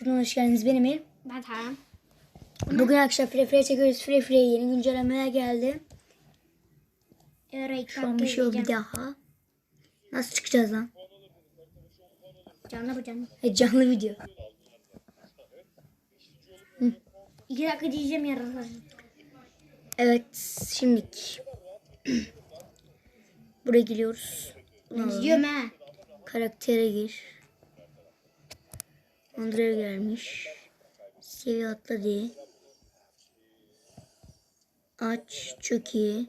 Bugün hoş geldiniz benim Emir. Ben tamam. Bugün akşam Free Free çekiyoruz. Free Free yeni güncellemeler geldi. Ee, Şu an bir şey yok bir daha. Nasıl çıkacağız lan? Canlı bu canlı. E, canlı video. İki dakika diyeceğim yarın. Evet şimdilik. Buraya Ben alalım. izliyorum ha. Karaktere gir. Andre gelmiş. Seviye atla diye. Aç. Çok iyi.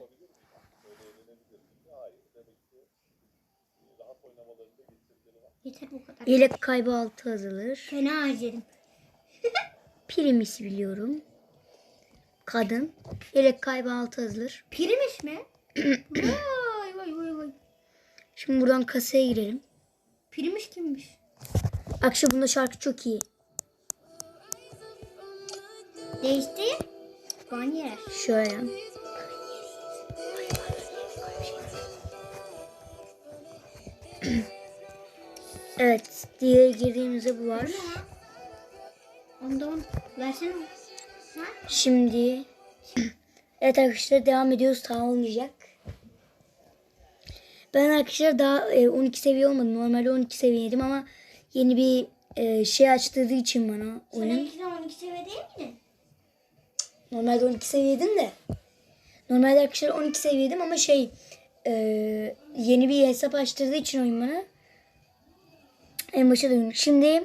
Yeter bu kadar. Yelek kaybı altı azalır. Fena harcadım. Primis'i biliyorum. Kadın. Yelek kaybı altı azalır. Pirimiş mi? vay vay vay vay. Şimdi buradan kasaya girelim. Pirimiş kimmiş? Akşam bunda şarkı çok iyi. Değişti. Banyer. Şöyle. evet. Diğer girdiğimizde bu var. Onda on. Versene. Ha? Şimdi evet arkadaşlar devam ediyoruz. Tamam olmayacak. Ben arkadaşlar daha e, 12 seviye olmadım. Normalde 12 seviyeydim ama yeni bir e, şey açtırdığı için bana Sen oyun. 12'den 12 seviye değil miydin? Normalde 12 seviyeydim de. Normalde arkadaşlar 12 seviyeydim ama şey e, yeni bir hesap açtırdığı için oyun bana. En başa döndüm. Şimdi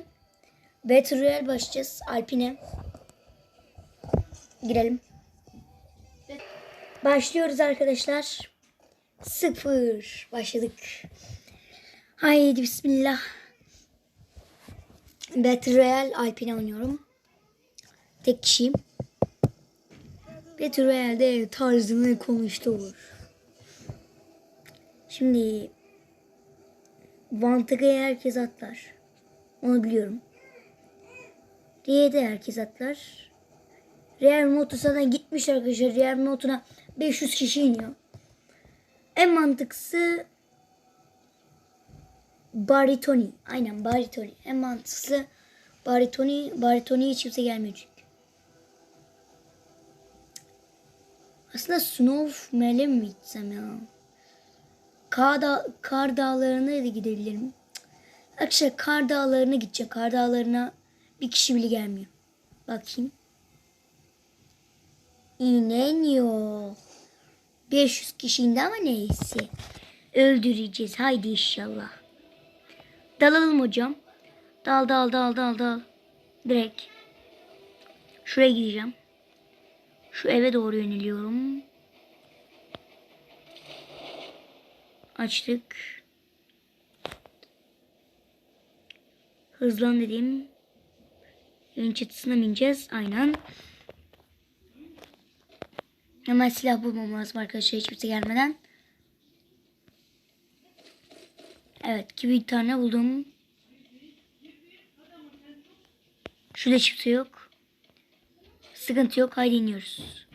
Battle Royale başlayacağız. Alpine. Girelim. Başlıyoruz arkadaşlar. Sıfır. Başladık. Haydi bismillah. Battle Royale Alpine oynuyorum. Tek kişiyim. Battle Royale'de tarzını konuştu olur. Şimdi Vantaka'ya herkes atlar. Onu biliyorum. Riye'de herkes atlar. Real zaten gitmiş arkadaşlar. Real Moto'na 500 kişi iniyor. En mantıklısı Baritoni. Aynen Baritoni. En mantıklısı Baritoni. Baritoni'ye hiç kimse gelmiyor çünkü. Aslında Snow Mel'e mi gitsem ya? Kar, da, kar dağlarına da gidebilirim. Arkadaşlar kar dağlarına gideceğim. Kar dağlarına bir kişi bile gelmiyor. Bakayım. İneniyor. 500 kişi indi ama neyse. Öldüreceğiz. Haydi inşallah. Dalalım hocam. Dal dal dal dal dal. Direkt. Şuraya gideceğim. Şu eve doğru yöneliyorum. Açtık. Hızlan dedim. Evin çatısına mı ineceğiz? Aynen. Hemen silah bulmam lazım arkadaşlar hiç kimse gelmeden. Evet ki bir tane buldum. Şurada kimse yok. Sıkıntı yok. Haydi iniyoruz.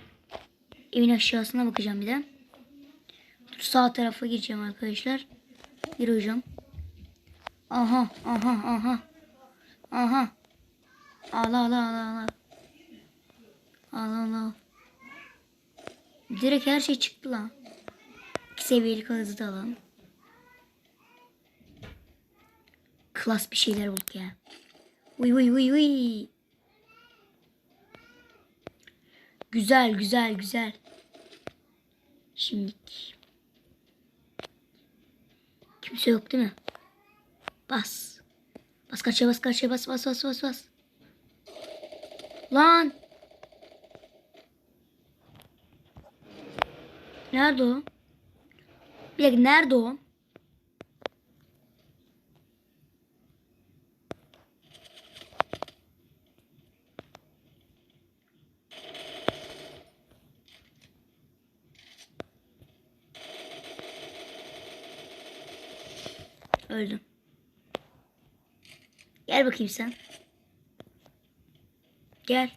Evin aşağısına bakacağım bir de. Dur, sağ tarafa gireceğim arkadaşlar. Gir hocam. Aha aha aha. Aha. Allah Allah Allah Allah. Allah Allah. Direkt her şey çıktı lan. İki seviyelik hızlı da alalım. Klas bir şeyler bulduk ya. Uy uy uy uy. Güzel güzel güzel. Şimdi kimse yok değil mi? Bas. Bas karşıya bas karşıya bas bas bas bas bas. Lan. Nerede o? Bir dakika nerede o? Öldüm. Gel bakayım sen. Gel.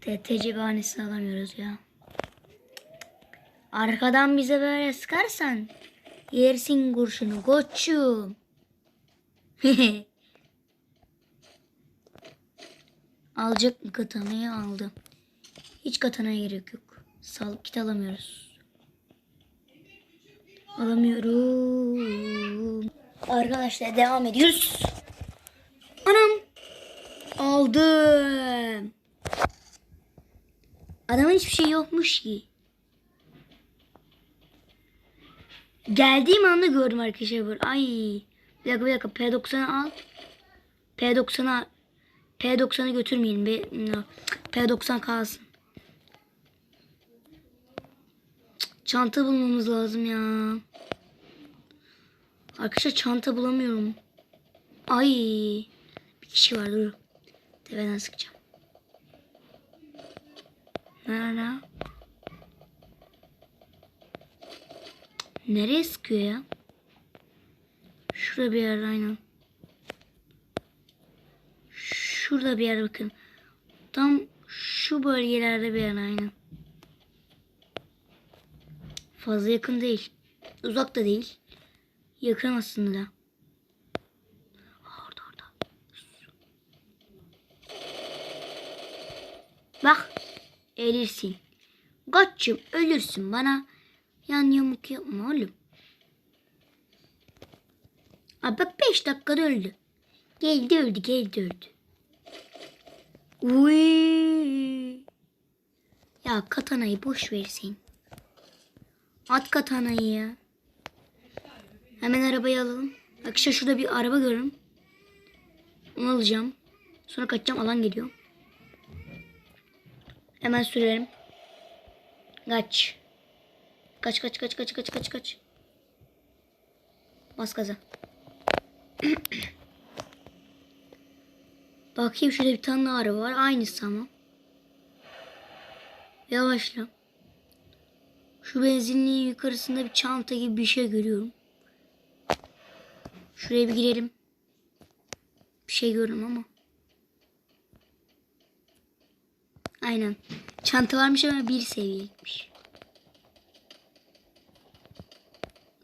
TTC bahanesi alamıyoruz ya. Arkadan bize böyle sıkarsan Yersin kurşunu koçum. Alacak mı katanayı aldı. Hiç katanaya gerek yok. Sağlık kit alamıyoruz. Alamıyorum. Arkadaşlar devam ediyoruz. Anam. Aldım. Adamın hiçbir şey yokmuş ki. Geldiğim anda gördüm arkadaşlar böyle. Ay. Bir dakika bir dakika. P90'ı al. P90'ı al. P90'ı götürmeyelim. Be, no. P90 kalsın. Çanta bulmamız lazım ya. Arkadaşlar çanta bulamıyorum. Ay. Bir kişi var dur. Tepeden sıkacağım. Nerede? Nereye sıkıyor ya? Şurada bir yerde aynen. Şurada bir yer bakın. Tam şu bölgelerde bir yer aynen. Fazla yakın değil. Uzak da değil. Yakın aslında da. Aa, Orada orada. Bak. Ölürsün. Koçum ölürsün bana. Yan yamuk yapma oğlum. Abi bak 5 dakikada öldü. Geldi öldü geldi öldü. Uy. Ya katanayı boş versin. At katanayı ya. Hemen arabayı alalım. Arkadaşlar şurada bir araba görürüm. Onu alacağım. Sonra kaçacağım alan geliyor. Hemen sürerim. Kaç. Kaç kaç kaç kaç kaç kaç kaç. Bas gaza. Bakayım şurada bir tane araba var. Aynısı ama. Yavaşla. Şu benzinliğin yukarısında bir çanta gibi bir şey görüyorum. Şuraya bir girelim. Bir şey gördüm ama. Aynen. Çanta varmış ama bir seviyeymiş.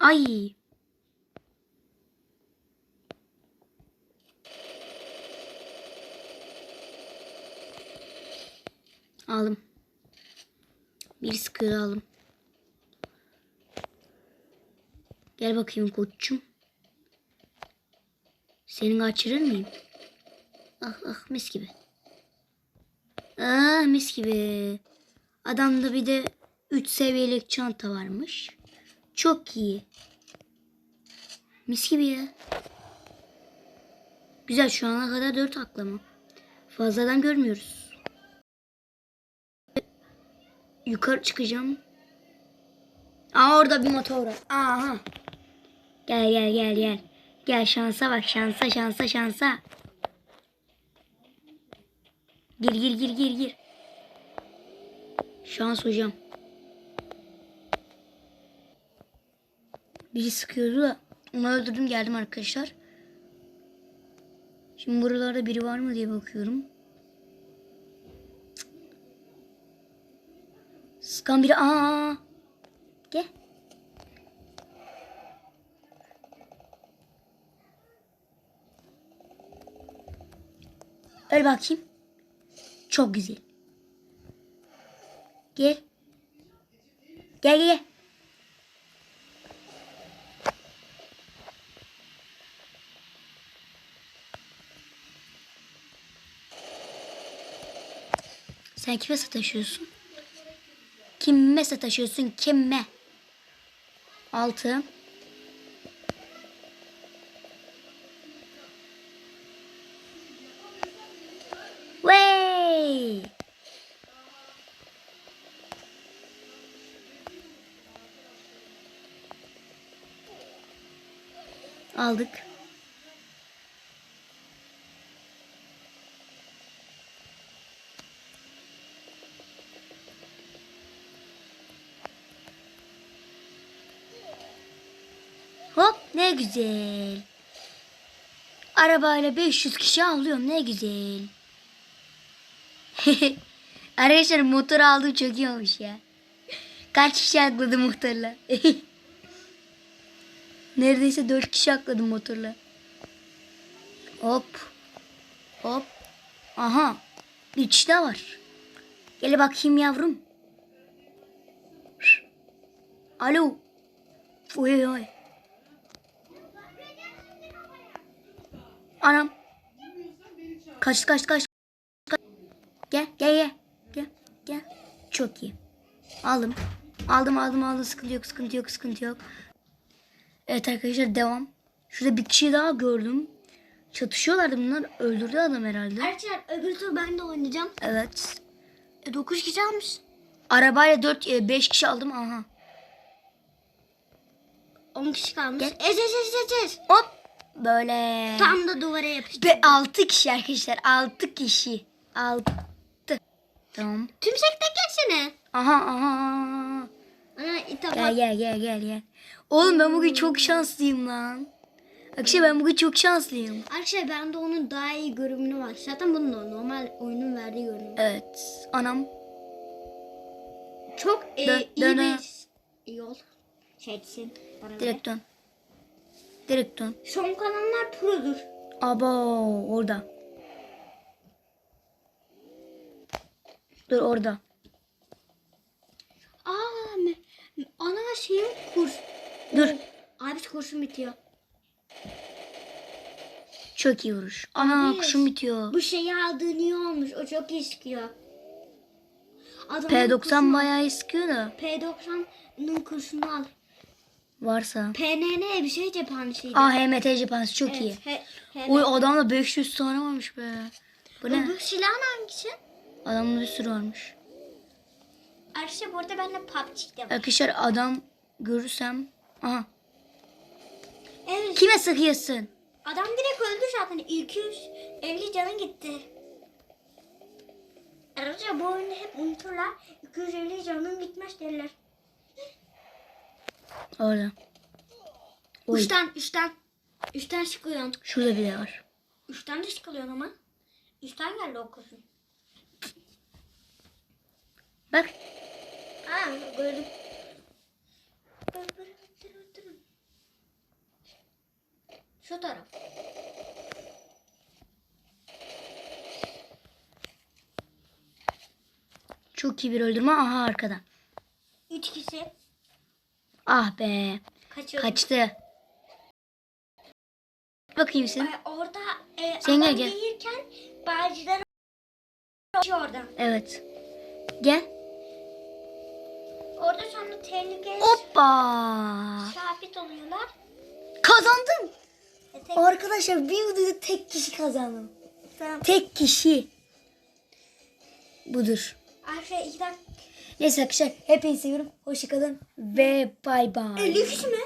Ay. Aldım. Bir sıkıyor aldım. Gel bakayım koçum. Seni kaçırır mıyım? Ah ah mis gibi. Ah mis gibi. Adamda bir de 3 seviyelik çanta varmış. Çok iyi. Mis gibi ya. Güzel şu ana kadar 4 aklama. Fazladan görmüyoruz. Yukarı çıkacağım. Aa orada bir motor var. Aha. Gel gel gel gel. Gel şansa bak şansa şansa şansa. Gir gir gir gir gir. Şans hocam. Biri sıkıyordu da onu öldürdüm geldim arkadaşlar. Şimdi buralarda biri var mı diye bakıyorum. Sıkan biri aa. Gel. Öl bakayım. Çok güzel. Gel. Gel gel. Sen kime sataşıyorsun? Kime sataşıyorsun? Kime? Altı. Aldık. Hop ne güzel. Arabayla 500 kişi avlıyorum ne güzel. Arkadaşlar motor aldım çok iyi olmuş ya. Kaç kişi atladı muhtarla. Neredeyse dört kişi atladım motorla. Hop. Hop. Aha. Bir kişi var. Gel bakayım yavrum. Alo. Oy oy. Anam. Kaç kaç. kaç. Gel gel gel. Gel gel. Çok iyi. Aldım. Aldım aldım aldım. Sıkıntı yok sıkıntı yok sıkıntı yok. Evet arkadaşlar devam. Şurada bir kişi daha gördüm. Çatışıyorlardı bunlar. Öldürdü adam herhalde. Arkadaşlar öbür tur ben de oynayacağım. Evet. E, 9 kişi almış. Arabayla 4 5 kişi aldım. Aha. 10 kişi kalmış. Gel. Ez ez ez ez ez. Hop. Böyle. Tam da duvara yapıştı. Ve 6 kişi arkadaşlar. 6 kişi. 6. Tamam. Tümsek tek geçsene. Aha aha. Ana. Gel gel gel gel gel. Oğlum ben bugün çok şanslıyım lan. Akşam ben bugün çok şanslıyım. Arkadaşlar bende onun daha iyi görünümü var. Zaten bunun o normal oyunun verdiği görünüm. Evet. Anam. Çok e, Dön- iyi döne. bir yol göre. Direkt dön. Direkt dön. Son kalanlar produr. Abo orada. Dur orada. Aa, ana şeyin kurs. Dur. Abi kurşun bitiyor. Çok iyi vuruş. Ana Abi, kuşum bitiyor. Bu şeyi aldığın iyi olmuş. O çok iyi sıkıyor. Adamın P90 kurşunu- bayağı iyi sıkıyor da. P90'ın kursunu al. Varsa. PNN bir şey cephanesiydi. Aa HMT cephası çok Evet, iyi. he- he- Oy adamda 500 tane varmış be. Bu ne? Bu silahın hangisi? Adamda bir sürü varmış. Arkadaşlar bu arada bende PUBG'de var. Arkadaşlar adam görürsem. Aha. Evet. Kime sıkıyorsun? Adam direkt öldü zaten. 250 canı gitti. Arkadaşlar bu oyunu hep unuturlar. 250 canın gitmez derler. Orada. Oy. Üçten, üçten. Üçten sıkıyorsun. Şurada bir de var. Üçten de sıkılıyorsun ama. Üçten geldi o kurşun. Bak. Aa gördüm. Dur, dur, dur. Şu taraf. Çok iyi bir öldürme. Aha arkada. Üç kişi. Ah be. Kaçıyor. Kaçtı. Bakayım sen. Orada e, Sen gel, gel. gelirken bağcıları kaçıyor oradan. Evet. Gel. Orada sonra tehlikeli Hoppa. sabit oluyorlar. Kazandım. Tek, Arkadaşlar bir videoda tek kişi kazandım. tamam. Tek kişi. Budur. Arkadaşlar iki dakika. Neyse arkadaşlar hepinizi seviyorum. Hoşçakalın ve bay bay. 50 kişi mi?